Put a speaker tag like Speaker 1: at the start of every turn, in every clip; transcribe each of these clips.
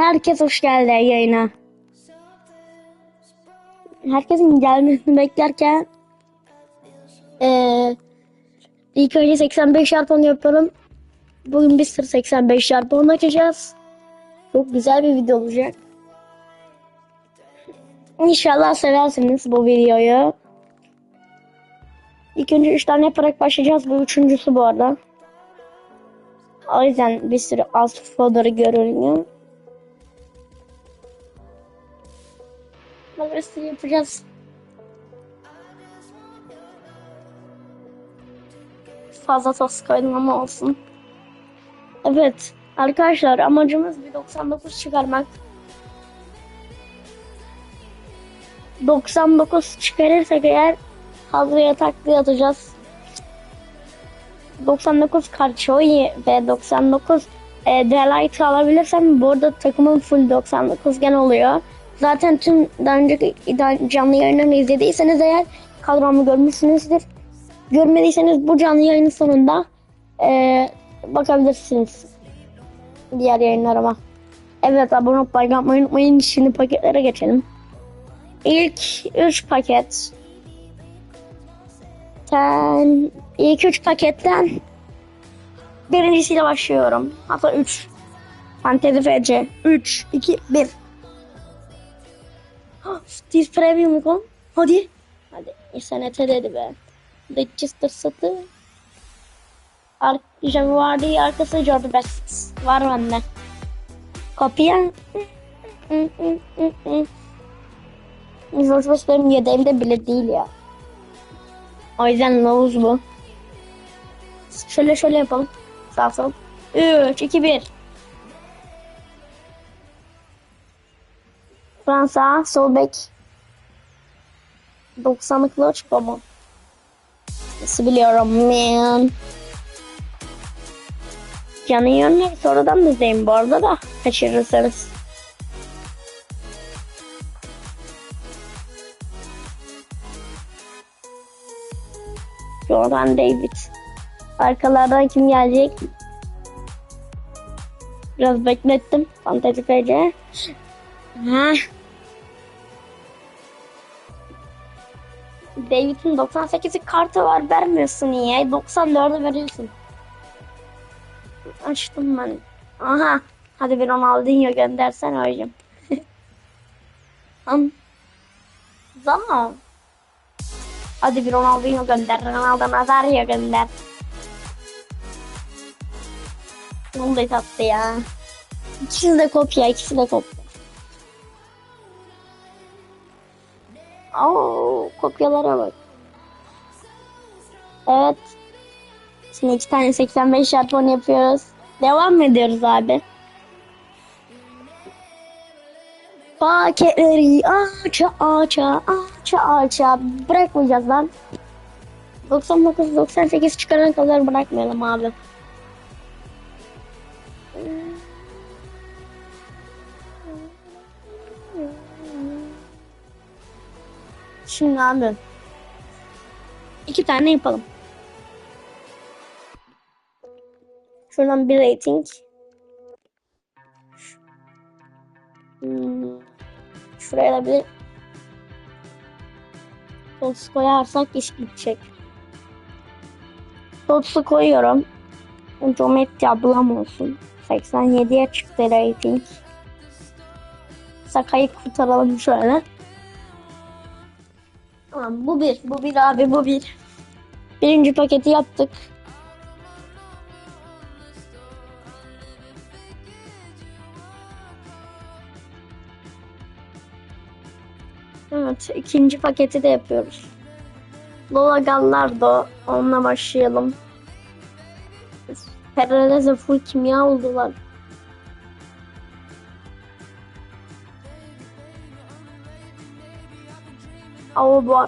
Speaker 1: Herkes hoş geldi yayına. Herkesin gelmesini beklerken eee ilk önce 85 çarpı 10 yapıyorum. Bugün bir sır 85 çarpı 10 açacağız. Çok güzel bir video olacak. İnşallah seversiniz bu videoyu. İlk önce 3 tane yaparak başlayacağız. Bu üçüncüsü bu arada. O yüzden bir sürü alt folder'ı görünüyor. Burası yapacağız. Fazla sos koydum ama olsun. Evet arkadaşlar amacımız bir 99 çıkarmak. 99 çıkarırsak eğer hazırya taktiği atacağız. 99 Karchoy ve 99 e, Delight alabilirsem bu arada takımım full 99 gen oluyor. Zaten tüm daha önceki canlı yayınlarını izlediyseniz eğer kadromu görmüşsünüzdür. Görmediyseniz bu canlı yayının sonunda e, bakabilirsiniz diğer yayınlarıma. Evet abone olup like unutmayın. Şimdi paketlere geçelim. İlk 3 paket. Ten, ilk 3 paketten birincisiyle başlıyorum. Hatta 3. Fantezi FC. 3, 2, 1. Steve Premium ikon. Hadi. Hadi. İnternet dedi be. Leicester satı. Ar Januari arkası Jordan Best. Var bende. Kopya. George Best benim yedeğimde bile değil ya. O yüzden Lowe's bu. Şöyle şöyle yapalım. Sağ sol. 3, 2, 1. Fransa, sol bek. 90'lık Loç baba. Nasıl biliyorum man. Canı yönleri sonradan da izleyin bu arada da kaçırırsanız. Jordan David. Arkalardan kim gelecek? Biraz beklettim. Fantezi FC. Ha. David'in 98'i kartı var vermiyorsun niye? 94'ü veriyorsun. Açtım ben. Aha. Hadi bir Ronaldinho göndersen hocam. Tam. Zaman. Hadi bir Ronaldinho gönder. Ronaldo Nazario gönder. Vallahi tatlı ya. İkisi de kopya, ikisi de kopya. Oo, kopyalara bak. Evet. Şimdi iki tane 85 şarpon yapıyoruz. Devam ediyoruz abi. Paketleri aça aça aça aça bırakmayacağız lan. 99-98 çıkarana kadar bırakmayalım abi. Şimdi abi. iki tane yapalım. Şuradan bir rating. Hmm. Şuraya da bir Sosu koyarsak iş bitecek. Sosu koyuyorum. Geometri ablam olsun. 87'ye çıktı rating. Sakayı kurtaralım şöyle. Tamam bu bir. Bu bir abi bu bir. Birinci paketi yaptık. Evet ikinci paketi de yapıyoruz. Lola Gallardo onunla başlayalım. Perelez'e full kimya oldular. Ama bu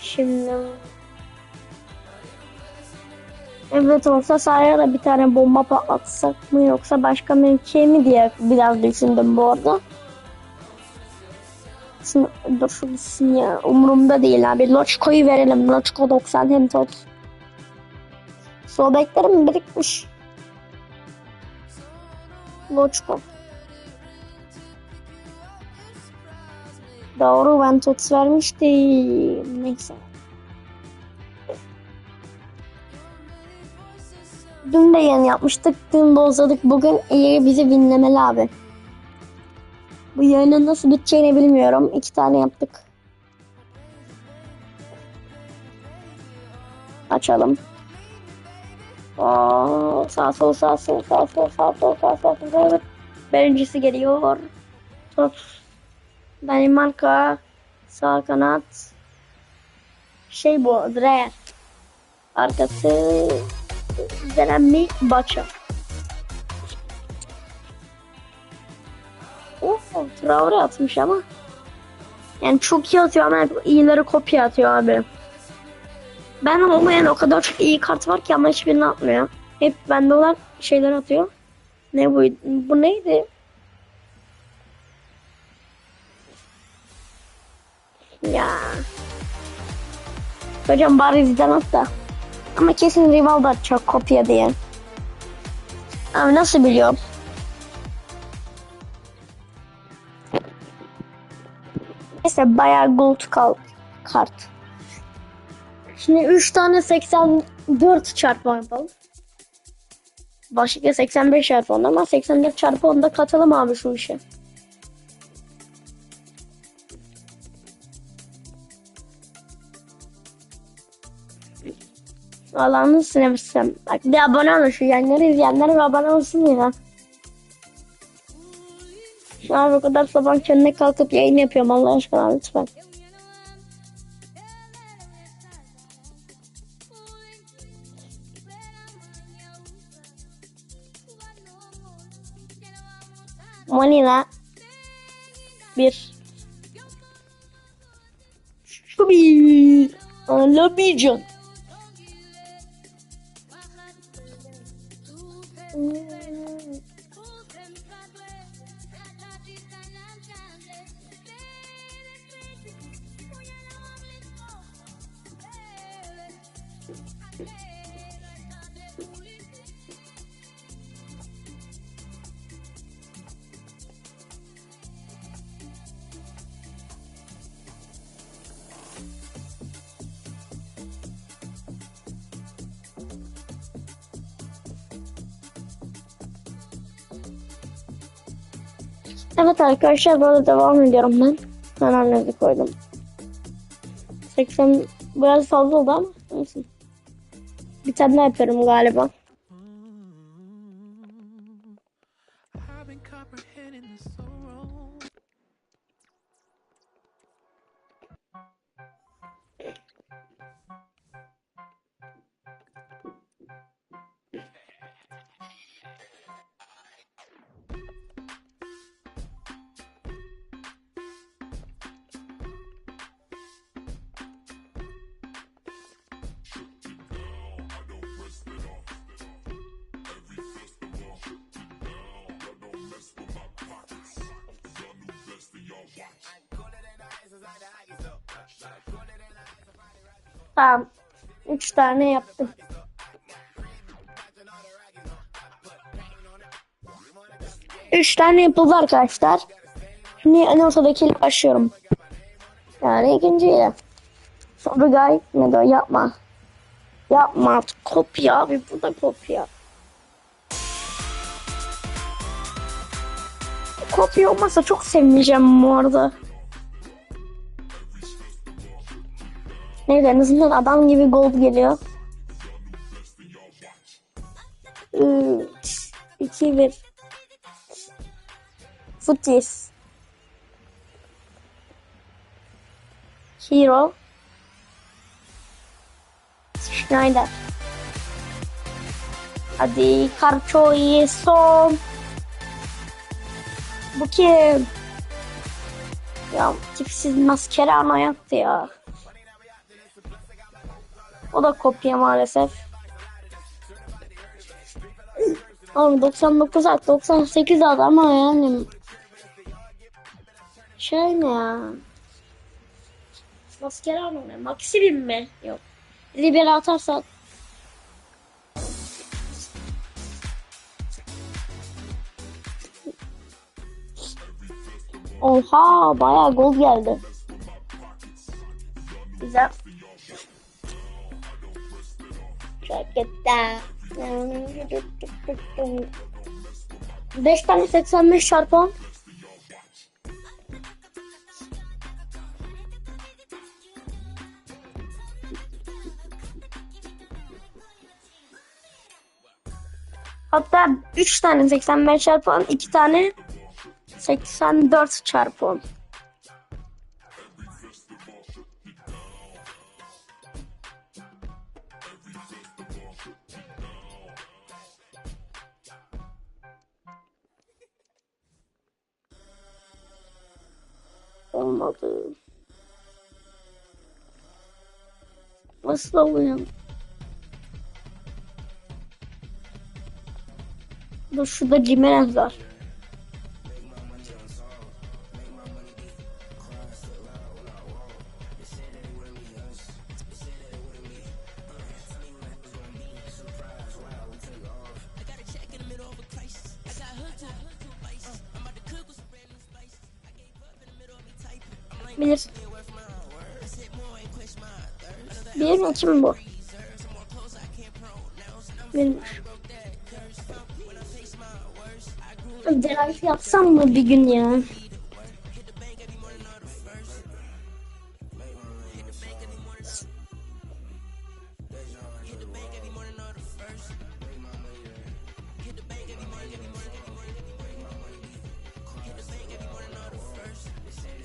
Speaker 1: Şimdi Evet olsa sahaya da bir tane bomba patlatsak mı yoksa başka mevkiye mi diye biraz düşündüm bu arada. Gitsin, dur gitsin ya. Umurumda değil abi. Loçko'yu verelim. Loçko 90 hem tot. Sol beklerim birikmiş. Loçko. Doğru ben tot vermiştim. Neyse. Dün de yayın yapmıştık. Dün bozladık. Bugün iyi bizi dinlemeli abi. Bu yayının nasıl biteceğini bilmiyorum. İki tane yaptık. Açalım. Aa, sağ sol sağ sol sağ sol sağ sol sağ sol sağ sol. Birincisi geliyor. Top. Danimarka. Sağ kanat. Şey bu. Dreyer. Arkası. Zelenmi Baça. Traore atmış ama. Yani çok iyi atıyor ama iyileri kopya atıyor abi. Ben olmayan o kadar çok iyi kart var ki ama hiçbirini atmıyor. Hep bende olan şeyler atıyor. Ne bu? Bu neydi? Ya. Hocam bari Zidane at da. Ama kesin Rivaldo atacak kopya diye. Abi nasıl biliyorum? Neyse bayağı gold kal kart. Şimdi 3 tane 84 çarpı yapalım. Başka 85 çarpı 10 ama 84 çarpı 10'da katalım abi şu işe. Allah'ını seversen. Bak bir abone olun şu yayınları izleyenler bir abone olsun ya. An o kadar sabah kendine kalkıp yayın yapıyorum Allah aşkına lütfen. Manila bir. Şu bir Evet arkadaşlar böyle devam ediyorum ben. Annesi koydum. 80 biraz fazla oldu ama neyse. Bir Tamam. 3 tane yaptım. Üç tane yapıldı arkadaşlar. Şimdi en ortadakiyle başlıyorum. Yani ikinciyle. Sonra gay ne de yapma. Yapma. Kopya abi bu da kopya. Kopya olmasa çok sevineceğim bu arada. Neyse en azından adam gibi gold geliyor. 3, 2, 1. Futis. Hero. Schneider. Hadi Karcho'yu son. Bu kim? Ya tipsiz Mascherano yaptı ya. O da kopya maalesef. Oğlum 99 at 98 at ama yani şey ne ya? Mascherano ne? Maximin mi? Yok. Libera atarsa Oha bayağı gol geldi. Güzel. 5 tane 85 çarpı 10. Hatta 3 tane 85 çarpı 10, 2 tane 84 çarpı 10. Olmadı. Nasıl oluyor? Dur şurada Jimenez var. Mi bu? Bilmiş. Drive yapsam mı bir gün ya?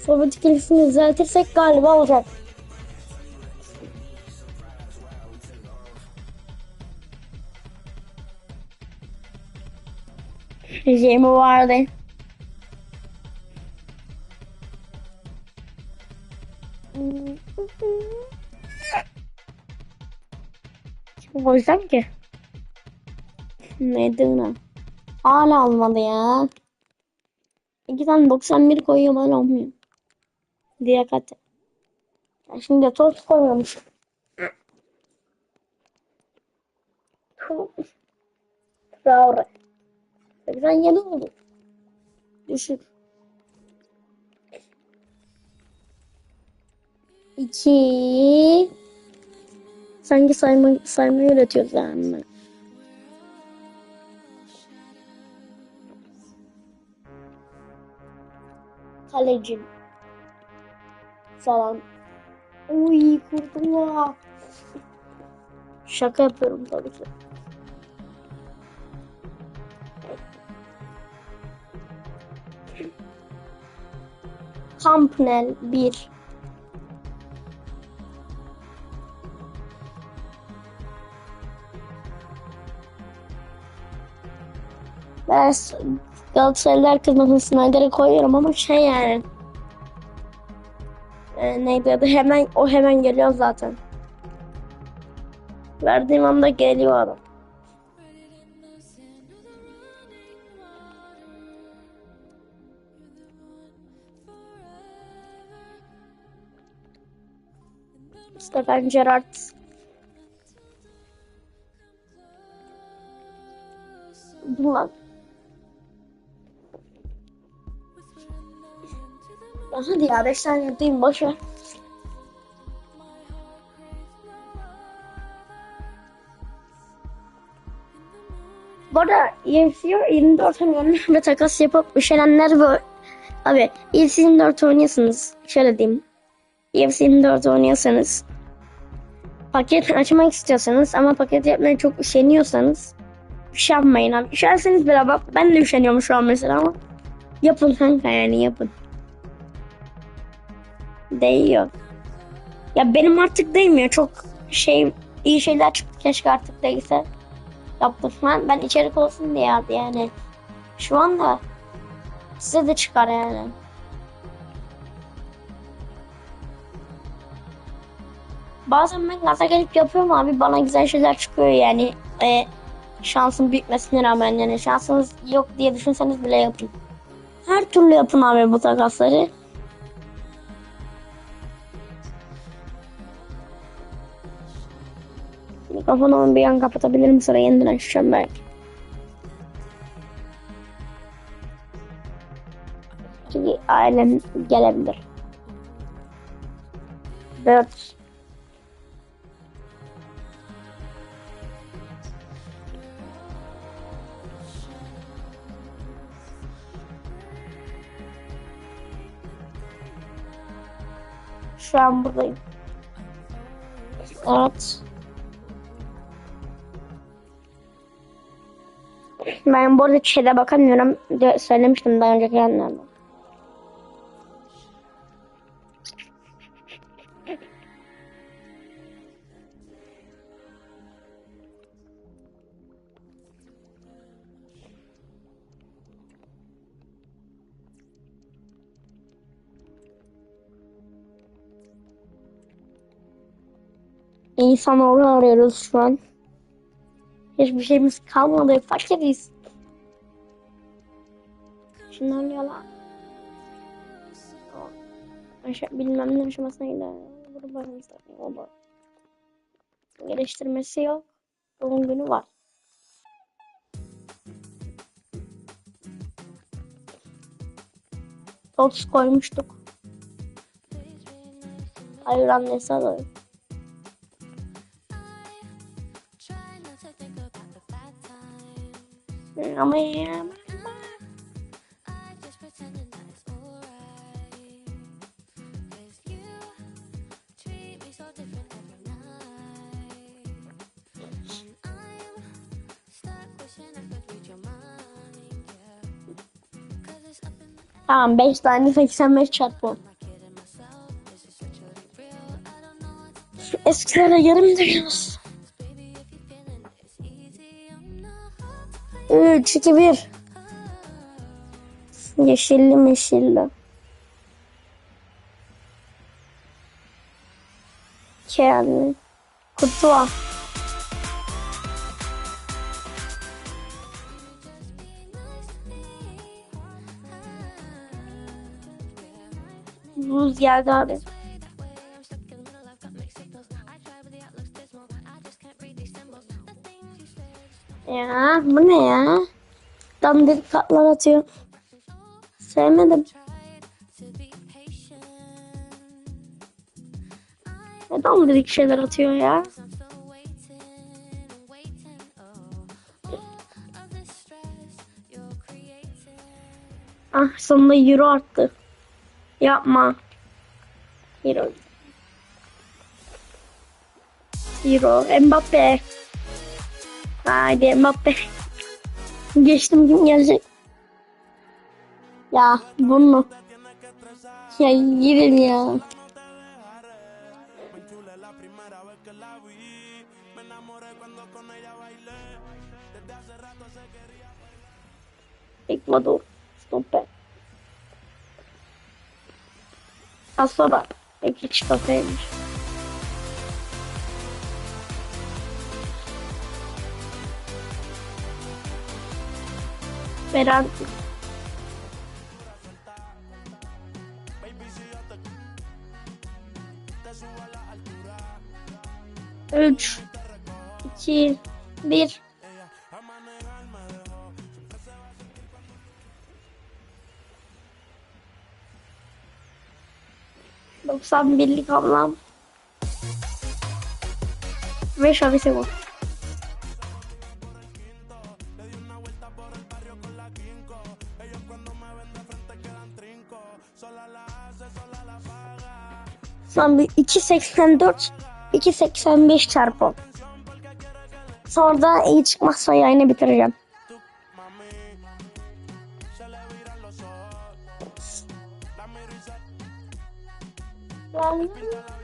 Speaker 1: Forvet ikilisini düzeltirsek galiba olacak. Jamie vardı. Kim koysam ki? Neydi lan? Hala almadı ya. İki tane 91 koyuyorum hala olmuyor. Diye kat. Şimdi toz koymamış. Traore. 87 oldu. Düşük. İki. Sanki sayma, saymayı öğretiyoruz yani. Kalecim. Falan. Uy kurtuğa. Şaka yapıyorum tabii ki. Thumbnail 1 Ben Galatasaraylılar kızmasın Snyder'e koyuyorum ama şey yani e, neydi adı hemen o hemen geliyor zaten. Verdiğim anda geliyor adam. Stefan Gerrard. Ulan. Hadi ya 5 tane yapayım boş ver. Bu arada EFC'ye 24 oynayanlar ve takas yapıp üşenenler ve abi EFC 24 oynuyorsunuz. Şöyle diyeyim. EFC 24 oynuyorsanız paket açmak istiyorsanız ama paket yapmaya çok üşeniyorsanız yapmayın abi. Üşenseniz beraber ben de üşeniyorum şu an mesela ama yapın kanka yani yapın. Değiyor. Ya benim artık değmiyor. Çok şey iyi şeyler çıktı keşke artık değilse. Yaptım ben, ben içerik olsun diye yani. Şu anda size de çıkar yani. Bazen ben gaza gelip yapıyorum abi bana güzel şeyler çıkıyor yani. E, şansın bitmesine rağmen yani şansınız yok diye düşünseniz bile yapın. Her türlü yapın abi bu takasları. Mikrofonumu bir an kapatabilirim sonra yeniden açacağım belki. Çünkü ailem gelebilir. 4 Şu an buradayım. Evet. Ben bu arada şeyde bakamıyorum. De, söylemiştim daha önceki yanlarda. İnsanoğlu arıyoruz şu an. Hiçbir şeyimiz kalmadı. Fakiriz. Şunlar ne lan? Aşağı, bilmem ne aşamasına gider. Bunu bakmışlar. O da. Geliştirmesi yok. Doğum günü var. Tops koymuştuk. Hayır annesi alıyor.
Speaker 2: The air,
Speaker 1: Tamam 5 tane 85 çarpı.
Speaker 2: am I kidding
Speaker 1: 3, 2, 1. Yeşilli meşilli. Yani. Kutu var. Buz geldi abi. Ya bu ne ya? Dandik katlar atıyor. Sevmedim. Ne dandik şeyler atıyor ya? Ah sonunda euro arttı. Yapma. Euro. Euro. Mbappe. Haydi Mbappe. Geçtim kim gelecek? Ya bunu. Ya girin ya. Ecuador. Stopper. Az sonra belki çıkartaymış. Veren Üç, iki, bir. Doksan birlik ablam. Ve şabise bu. Son bir 2.84 2.85 çarpı. Sonra da iyi çıkmazsa yayını bitireceğim. Yani...
Speaker 3: Cuando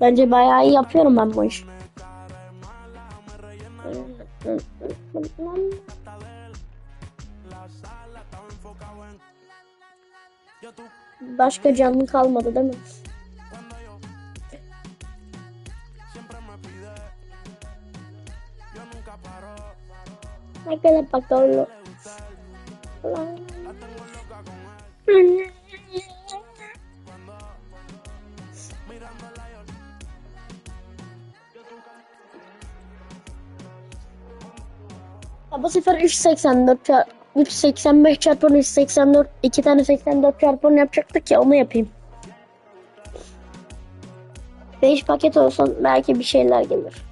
Speaker 1: Bence bayağı iyi yapıyorum ben bu işi. Başka canlı kalmadı değil mi? Ne kadar bakalım. Ya bu sefer 384 çar 385 çarpı 384 iki tane 84 çarpı 10 yapacaktık ya onu yapayım. 5 paket olsun belki bir şeyler gelir.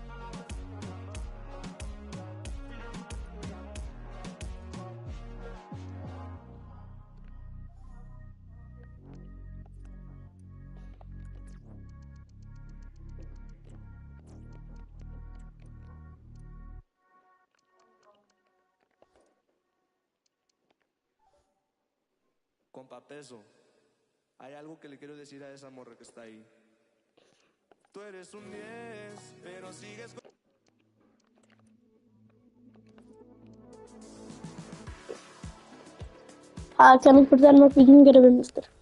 Speaker 3: Compa Peso, hay algo que le quiero decir a esa morra que está ahí. Tú eres un 10, pero sigues con...
Speaker 1: Hakan'ı kurtarmak bizim görevimizdir.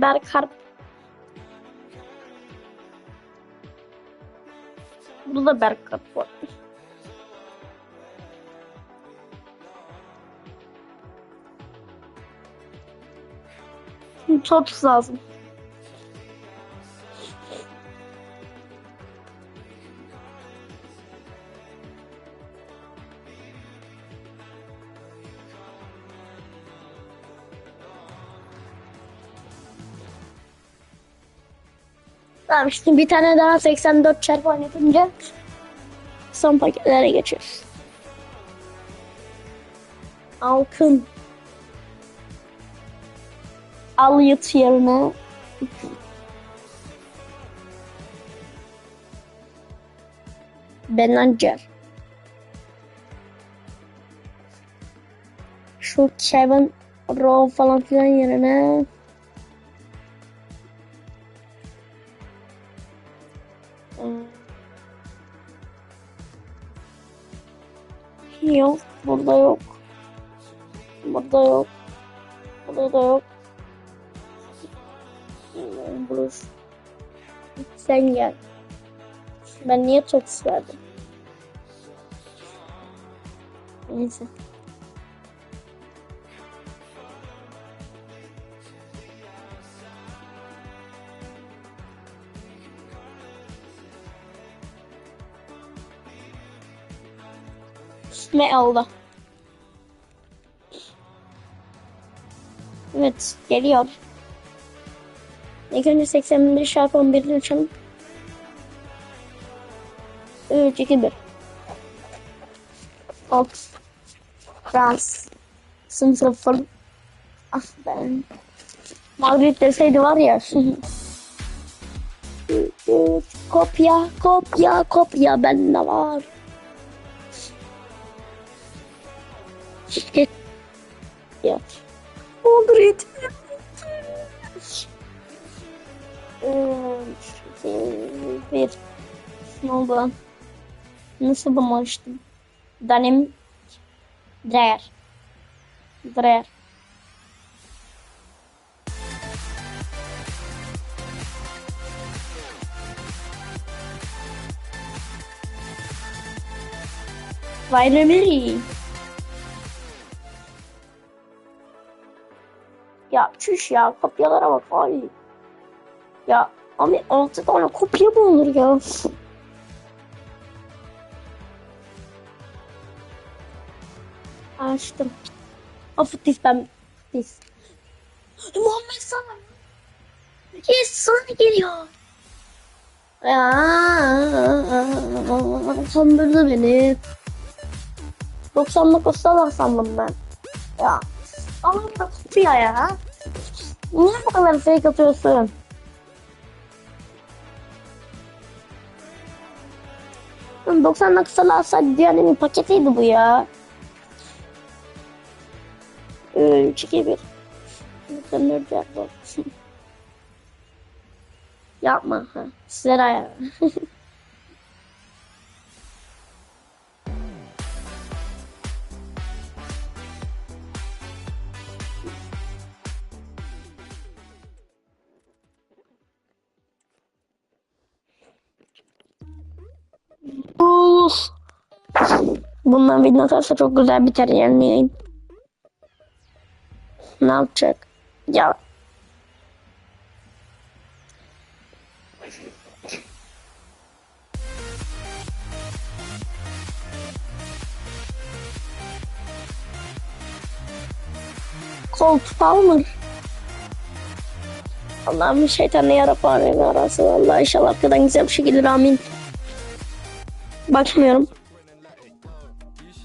Speaker 1: Berkharp. Bu da Berkharp var. Çok lazım. Tamam şimdi bir tane daha 84 çarpı 10 yapınca son paketlere geçiyoruz. Alkın. Al yut yerine. Benacer. Şu Kevin Rowe falan filan yerine Yok, burada yok. Burada yok. Burada da yok. Bruce. Sen gel. Ben niye toks verdim? Neyse. Ne oldu? Evet, geliyor. İlk önce 81 çarpı 11'den açalım. 3, 2, 1. Hop. Frans. Sıfır. Ah ben. Madrid deseydi var ya. kopya, kopya, kopya bende var. Git. Ya. Madrid. Üç, iki, bir. Ne oldu lan? Nasıl bunu açtım? Danim Dreyer. Ya çüş ya kopyalara bak ay. Ya abi 6 tane kopya mı olur ya? Açtım. This ben this. Muhammed sana. Yes sana geliyor. Ya kandırdı beni. 99'da da sandım ben. Ya. Da tutuyor ya. Niye bu kadar fake atıyorsun? Lan 99'da alsaydı diğerinin paketiydi bu ya. 3, 2, 1. Sen nerede yapma. Yapma. Ha. Sizlere ayar. Uf. Bundan video atarsa çok güzel biter yani. Ne yapacak? Ya. Koltuk almır. Allah'ım şeytanı yarabbim arası. Allah inşallah arkadan güzel bir şey amin. Bakmıyorum.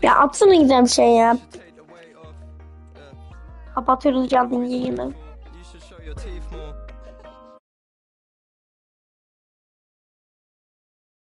Speaker 1: Ya atsana bir şey ya. Kapatıyoruz canlı yayını.